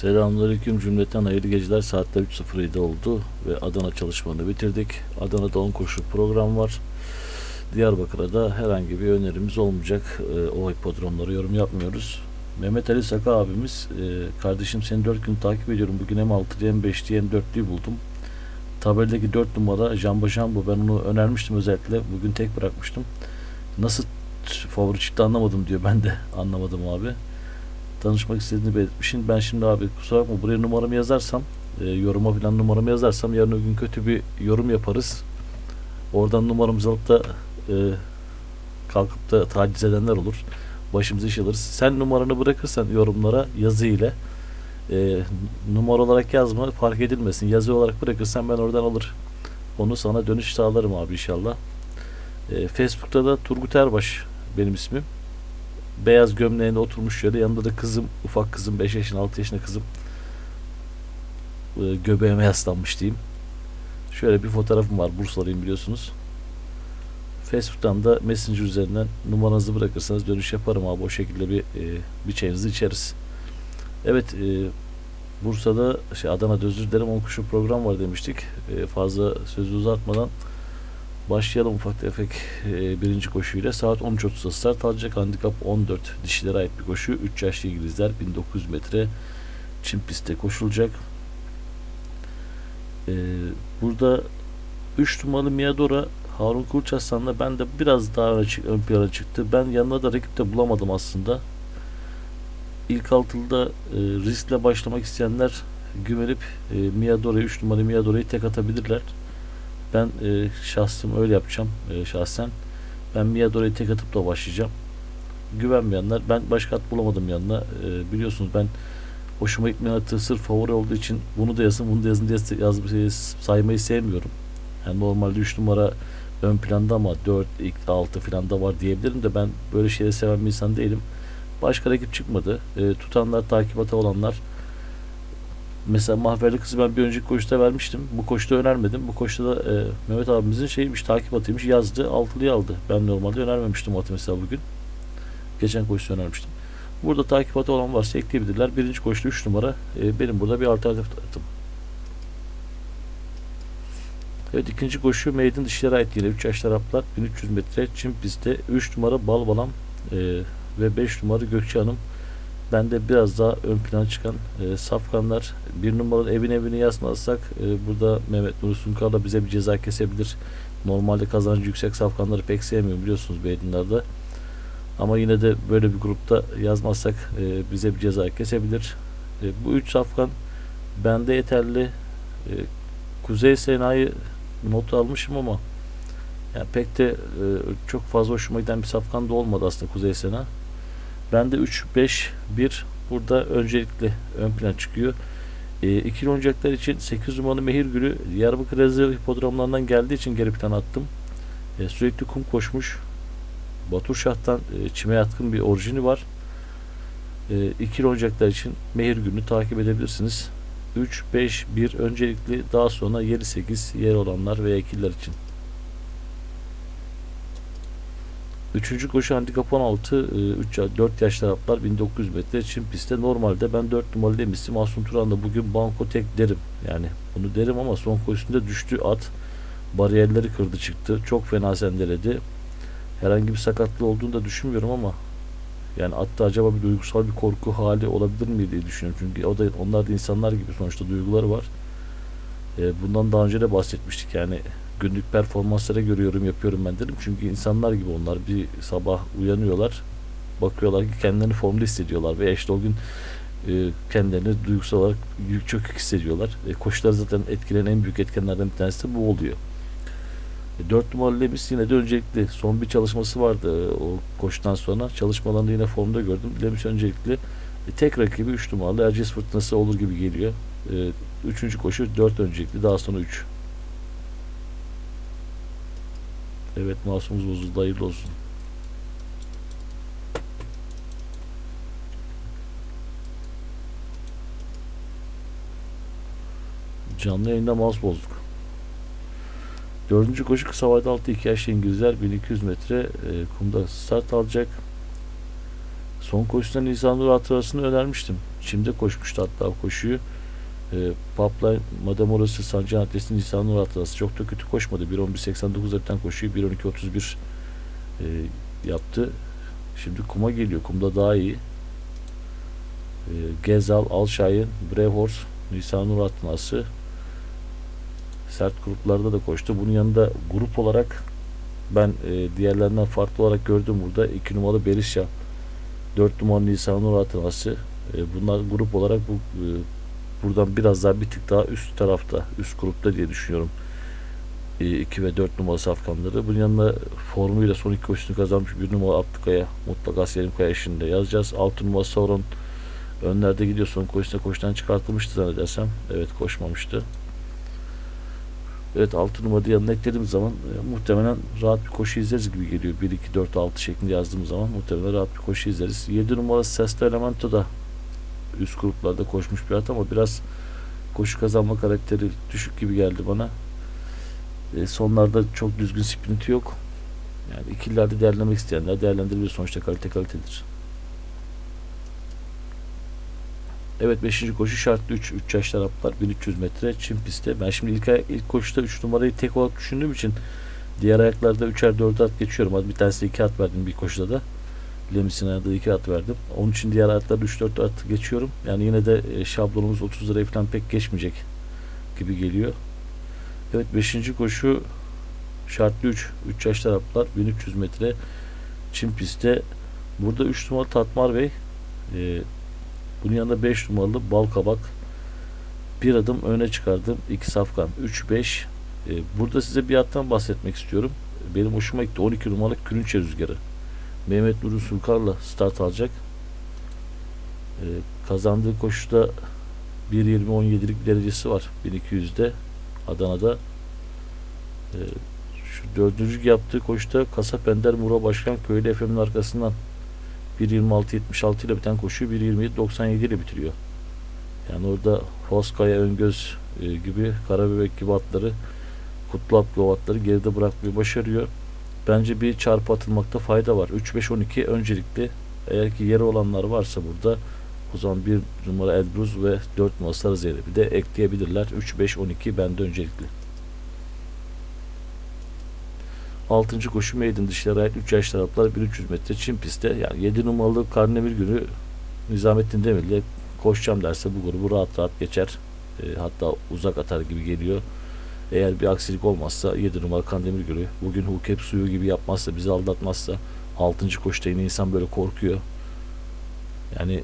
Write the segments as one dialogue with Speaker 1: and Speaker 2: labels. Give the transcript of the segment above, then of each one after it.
Speaker 1: Selamünaleyküm cümleten hayırlı geceler saatler 3.07 oldu ve Adana çalışmanı bitirdik. Adana'da 10 koşu program var. Diyarbakır'a da herhangi bir önerimiz olmayacak. Ee, o hipodromlara yorum yapmıyoruz. Mehmet Ali Saka abimiz, e, kardeşim seni 4 gün takip ediyorum. Bugün hem 6'lıyı hem 5'liyi hem 4'lüyü buldum. Tabeldeki 4 numara Jamba Jambo ben onu önermiştim özellikle. Bugün tek bırakmıştım. Nasıl favori çıktı anlamadım diyor. Ben de anlamadım abi tanışmak istediğini belirtmişsin. Ben şimdi abi kusura bakma buraya numaramı yazarsam e, yoruma falan numaramı yazarsam yarın öbür gün kötü bir yorum yaparız. Oradan numaramızı alıp da e, kalkıp da taciz edenler olur. Başımıza iş alırız. Sen numaranı bırakırsan yorumlara yazı ile e, numara olarak yazma fark edilmesin. Yazı olarak bırakırsan ben oradan alır. Onu sana dönüş sağlarım abi inşallah. E, Facebook'ta da Turgut Erbaş benim ismim beyaz gömleğinde oturmuş şöyle yanında da kızım ufak kızım 5 yaşında 6 yaşında kızım e, göbeğime yaslanmış diyeyim. Şöyle bir fotoğrafım var Bursalıyım biliyorsunuz. Facebook'tan da Messenger üzerinden numaranızı bırakırsanız dönüş yaparım abi o şekilde bir e, bir çayınızı içeriz. Evet e, Bursa'da şey Adana'da özür dilerim 10 kuşu program var demiştik. E, fazla sözü uzatmadan Başlayalım ufak tefek e, birinci koşuyla. Saat 13.30'da start alacak. Handikap 14 dişilere ait bir koşu. 3 yaşlı İngilizler 1900 metre çim pistte koşulacak. E, burada 3 numaralı Miadora Harun Kılıç Aslan'la ben de biraz daha öne çık, ön plana çıktı. Ben yanına da rakip de bulamadım aslında. İlk altılıda e, riskle başlamak isteyenler güvenip e, Miadora'yı 3 numaralı Miadora'yı tek atabilirler. Ben e, şahsım öyle yapacağım e, şahsen. Ben Miadora'yı tek atıp da başlayacağım. Güvenmeyenler ben başka at bulamadım yanına. E, biliyorsunuz ben hoşuma gitmeyen atı sırf favori olduğu için bunu da yazın bunu da yazın diye yaz, e, saymayı sevmiyorum. Yani normalde 3 numara ön planda ama 4, 6 falan da var diyebilirim de ben böyle şeyleri seven bir insan değilim. Başka rakip çıkmadı. E, tutanlar, takipata olanlar Mesela Mahverli kızı ben bir önceki koşuda vermiştim. Bu koşuda önermedim. Bu koşuda da e, Mehmet abimizin şeymiş takip atıymış yazdı. Altılıyı aldı. Ben normalde önermemiştim atı mesela bugün. Geçen koşuda önermiştim. Burada takip atı olan varsa ekleyebilirler. Birinci koşuda 3 numara. E, benim burada bir alternatif atım. Evet ikinci koşu Maiden dişlere ait yine 3 yaşlı Araplar 1300 metre çim pistte 3 numara Balbalam e, ve 5 numara Gökçe Hanım Bende biraz daha ön plana çıkan e, safkanlar bir numaralı evin evini yazmazsak e, burada Mehmet Nuri Sunkar'la bize bir ceza kesebilir. Normalde kazancı yüksek safkanları pek sevmiyorum biliyorsunuz Beydinler'de. Ama yine de böyle bir grupta yazmazsak e, bize bir ceza kesebilir. E, bu üç safkan bende yeterli. E, Kuzey Sena'yı not almışım ama yani pek de e, çok fazla hoşuma giden bir safkan da olmadı aslında Kuzey Sena. Bende 3, 5, 1 burada öncelikli ön plan çıkıyor. E, ikili oyuncaklar için 8 numaralı Mehir Gülü Diyarbakır Rezerv hipodromlarından geldiği için geri plan attım. E, sürekli kum koşmuş. Batur Şah'tan e, çime yatkın bir orijini var. E, ikili oyuncaklar için Mehir Gülü'nü takip edebilirsiniz. 3, 5, 1 öncelikli daha sonra 7, 8 yer olanlar ve ikililer için. Üçüncü koşu handikap 16 3 4 yaşlı Araplar 1900 metre çim pistte. Normalde ben 4 numaralı demiştim. Asun Turan da bugün banko tek derim. Yani bunu derim ama son koşusunda düştü at. Bariyerleri kırdı çıktı. Çok fena sendeledi. Herhangi bir sakatlığı olduğunu da düşünmüyorum ama yani atta acaba bir duygusal bir korku hali olabilir mi diye düşünüyorum. Çünkü o da onlar da insanlar gibi sonuçta duyguları var. E, bundan daha önce de bahsetmiştik. Yani günlük performanslara göre yorum yapıyorum ben dedim. Çünkü insanlar gibi onlar bir sabah uyanıyorlar. Bakıyorlar ki kendilerini formda hissediyorlar ve işte o gün e, kendilerini duygusal olarak yük çökük hissediyorlar. E, koşular zaten etkileyen en büyük etkenlerden bir tanesi de bu oluyor. E, 4 numaralı Lemis yine de öncelikli. Son bir çalışması vardı e, o koşudan sonra. Çalışmalarını yine formda gördüm. Lemis öncelikli. E, tek rakibi 3 numaralı Erciyes Fırtınası olur gibi geliyor. E, üçüncü koşu 4 öncelikli. Daha sonra 3. Evet masumuz bozuldu hayırlı olsun. Canlı yayında mouse bozduk. Dördüncü koşu kısa vade altı iki yaşlı İngilizler 1200 metre e, kumda start alacak. Son koşuda Nisan Nur hatırasını önermiştim. Çim'de koşmuştu hatta koşuyu. E, Papla Madamorası Sancı Adresi Nisan Nur Atlas çok da kötü koşmadı. 1.11.89'da biten koşuyu 1.12.31 e, yaptı. Şimdi kuma geliyor. Kumda daha iyi. E, Gezal, Alşayin, Brave Horse, Nisan Nur Atlas'ı sert gruplarda da koştu. Bunun yanında grup olarak ben e, diğerlerinden farklı olarak gördüm burada. 2 numaralı Berisha, 4 numaralı Nisan Nur Atlas'ı. E, bunlar grup olarak bu e, buradan biraz daha bir tık daha üst tarafta, üst grupta diye düşünüyorum. 2 ve 4 numaralı safkanları. Bunun yanında formuyla son iki koşusunu kazanmış bir numara Abdülkaya mutlaka Selim Kaya işinde yazacağız. 6 numara Sauron önlerde gidiyor. Son koşusunda koşudan çıkartılmıştı zannedersem. Evet koşmamıştı. Evet 6 numarayı yanına eklediğimiz zaman e, muhtemelen rahat bir koşu izleriz gibi geliyor. 1, 2, 4, 6 şeklinde yazdığımız zaman muhtemelen rahat bir koşu izleriz. 7 numara Sesta Elemento da üst gruplarda koşmuş bir at ama biraz koşu kazanma karakteri düşük gibi geldi bana. E, sonlarda çok düzgün sprinti yok. Yani ikililerde değerlendirmek isteyenler değerlendirebilir. Sonuçta kalite kalitedir. Evet 5. koşu şartlı 3. 3 yaşlar atlar 1300 metre çim pistte. Ben şimdi ilk, ilk koşuda 3 numarayı tek olarak düşündüğüm için diğer ayaklarda 3'er 4'er at geçiyorum. Hadi bir tanesi 2 at verdim bir koşuda da. Lemis'in ayağında 2 at verdim. Onun için diğer ayaklarda 3-4 at geçiyorum. Yani yine de e, şablonumuz 30 liraya falan pek geçmeyecek gibi geliyor. Evet 5. koşu şartlı 3. 3 yaşlar atlar 1300 metre çim pistte. Burada 3 numaralı Tatmar Bey e, bunun yanında 5 numaralı bal kabak. Bir adım öne çıkardım. 2 safkan. 3-5. Ee, burada size bir attan bahsetmek istiyorum. Benim hoşuma gitti. 12 numaralı Kürünçe Rüzgarı. Mehmet Nuri Sulkar'la start alacak. Ee, kazandığı koşuda 1.20-17'lik bir derecesi var. 1200'de Adana'da. Ee, şu dördüncü yaptığı koşuda Kasap Ender Mura Başkan Köylü FM'in arkasından 1.26-76 ile biten koşuyu 1.27-97 ile bitiriyor. Yani orada Hoskaya, Öngöz e, gibi, Karabebek gibi atları, Kutlu Abgov atları geride bırakmayı başarıyor. Bence bir çarpı atılmakta fayda var. 3-5-12 öncelikli. Eğer ki yeri olanlar varsa burada o zaman 1 numara Elbruz ve 4 numara Sarı Zeynep'i de ekleyebilirler. 3-5-12 bende öncelikli. 6. koşu Maiden dışlara ait 3 yaş taraflar 1300 metre çim pistte. Yani 7 numaralı Karnemir günü Nizamettin Demir'le koşacağım derse bu grubu rahat rahat geçer. E, hatta uzak atar gibi geliyor. Eğer bir aksilik olmazsa 7 numara Kandemir Gölü bugün Hukep suyu gibi yapmazsa bizi aldatmazsa 6. koşuda yine insan böyle korkuyor. Yani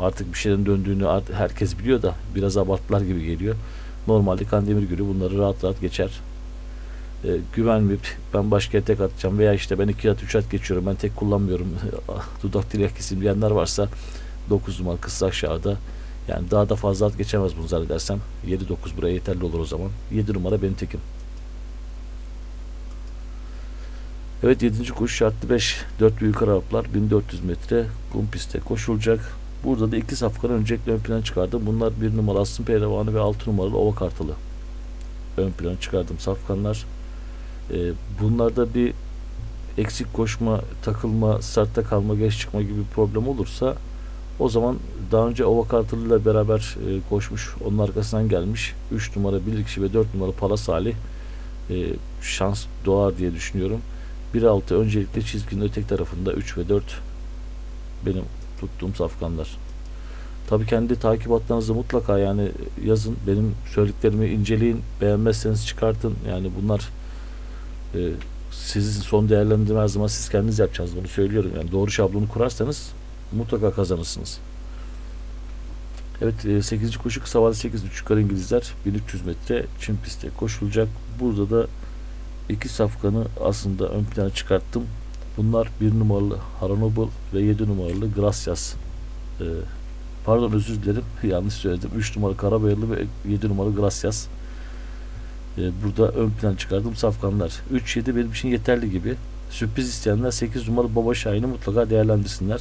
Speaker 1: artık bir şeylerin döndüğünü herkes biliyor da biraz abarttılar gibi geliyor. Normalde Kandemir Gölü bunları rahat rahat geçer. E, güvenmeyip ben başka tek atacağım veya işte ben 2 at 3 at geçiyorum ben tek kullanmıyorum dudak dilek kesim diyenler varsa 9 numara kısa aşağıda yani daha da fazla at geçemez bunu zannedersem. 7-9 buraya yeterli olur o zaman. 7 numara benim tekim. Evet 7. koşu şartlı 5 4 büyük Araplar 1400 metre kum pistte koşulacak. Burada da iki safkanı öncelikle ön plana çıkardım. Bunlar 1 numara Aslı Pehlivanı ve 6 numaralı Ova Kartalı. Ön plana çıkardım safkanlar. Ee, bunlarda bir eksik koşma, takılma, startta kalma, geç çıkma gibi bir problem olursa o zaman daha önce Ova Kartalı ile beraber e, koşmuş, onun arkasından gelmiş 3 numara Bilirkişi ve 4 numara Pala Salih e, şans doğar diye düşünüyorum. 1-6 öncelikle çizginin öteki tarafında 3 ve 4 benim tuttuğum safkanlar. Tabii kendi takip hatlarınızı mutlaka yani yazın. Benim söylediklerimi inceleyin. Beğenmezseniz çıkartın. Yani bunlar e, sizin son değerlendirme her zaman siz kendiniz yapacaksınız. Bunu söylüyorum. Yani doğru şablonu kurarsanız mutlaka kazanırsınız. Evet 8. koşu kısa vade 8 3 yukarı İngilizler 1300 metre çim pistte koşulacak. Burada da iki safkanı aslında ön plana çıkarttım. Bunlar 1 numaralı Haranoble ve 7 numaralı Gracias. Ee, pardon özür dilerim yanlış söyledim. 3 numaralı Karabayırlı ve 7 numaralı Gracias. Ee, burada ön plan çıkardım safkanlar. 3-7 benim için yeterli gibi. Sürpriz isteyenler 8 numaralı Baba Şahin'i mutlaka değerlendirsinler.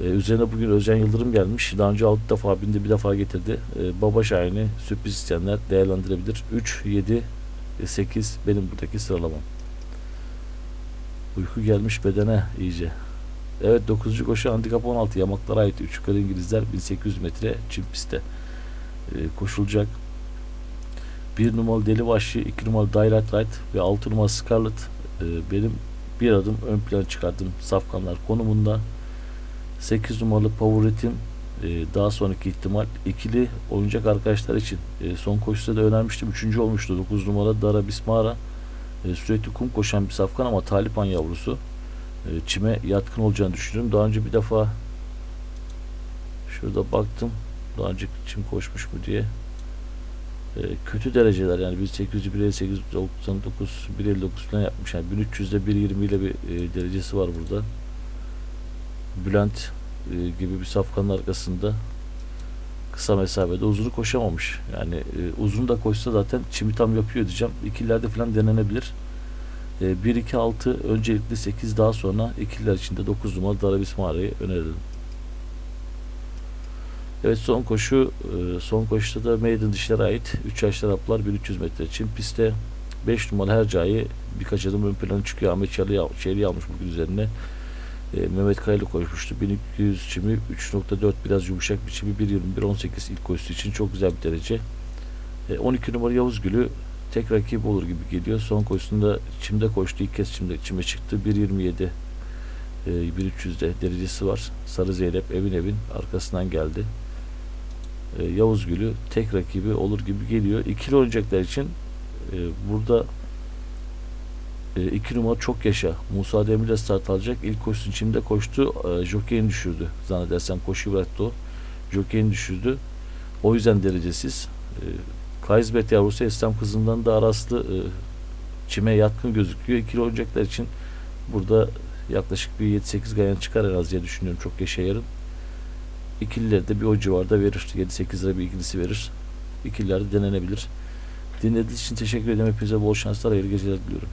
Speaker 1: Ee, üzerine bugün Özcan Yıldırım gelmiş. Daha önce 6 defa bindi bir defa getirdi. Ee, Baba Şahin'i sürpriz isteyenler değerlendirebilir. 3, 7, 8 benim buradaki sıralamam. Uyku gelmiş bedene iyice. Evet 9. koşu handikap 16 yamaklara ait 3 yukarı İngilizler 1800 metre çim pistte e, koşulacak. 1 numaralı Deli Vahşi, 2 numaralı Daylight Light ve 6 numaralı Scarlet e, benim bir adım ön plana çıkardığım safkanlar konumunda. 8 numaralı Rhythm e, daha sonraki ihtimal ikili oyuncak arkadaşlar için e, son koşuda da önermiştim. Üçüncü olmuştu. 9 numara Dara Bismara e, sürekli kum koşan bir safkan ama Talipan yavrusu çime yatkın olacağını düşünüyorum. Daha önce bir defa şurada baktım. Daha önce çim koşmuş mu diye. Kötü dereceler yani 1800 158 99 159 falan yapmış. Yani 1300'de 120 ile bir derecesi var burada. Bülent e, gibi bir safkanın arkasında kısa mesafede uzunu koşamamış. Yani e, uzun da koşsa zaten çimi tam yapıyor diyeceğim. İkililerde falan denenebilir. E, 1-2-6 öncelikle 8 daha sonra ikililer içinde 9 numaralı Darabis Mağara'yı öneririm. Evet son koşu e, son koşuda da maiden dişlere ait 3 yaşlı Araplar 1300 metre çim pistte 5 numaralı Hercai birkaç adım ön plana çıkıyor. Ahmet Çelik'i almış bugün üzerine. E, Mehmet Kayalı koşmuştu. 1200 çimi 3.4 biraz yumuşak bir çimi 1.21.18 ilk koşusu için çok güzel bir derece. E, 12 numara Yavuz Gülü tek rakip olur gibi geliyor. Son koşusunda çimde koştu. İlk kez çimde çime çıktı. 1.27 e, 1.300'de derecesi var. Sarı Zeynep evin evin arkasından geldi. E, Yavuz Gülü tek rakibi olur gibi geliyor. İkili oynayacaklar için e, burada e, iki numara çok yaşa. Musa Demir'le start alacak. İlk koşusun içinde koştu. E, Jockey'ini düşürdü. Zannedersem koşuyu bıraktı o. Jockey'ini düşürdü. O yüzden derecesiz. E, Kaysbet yavrusu Eslem kızından da araslı e, çime yatkın gözüküyor. İkili oynayacaklar için burada yaklaşık bir 7-8 gayan çıkar en az diye düşünüyorum. Çok yaşa yarın. İkilileri de bir o civarda verir. 7-8 lira bir ikilisi verir. İkililer de denenebilir. Dinlediğiniz için teşekkür ederim. Hepinize bol şanslar, hayırlı geceler diliyorum.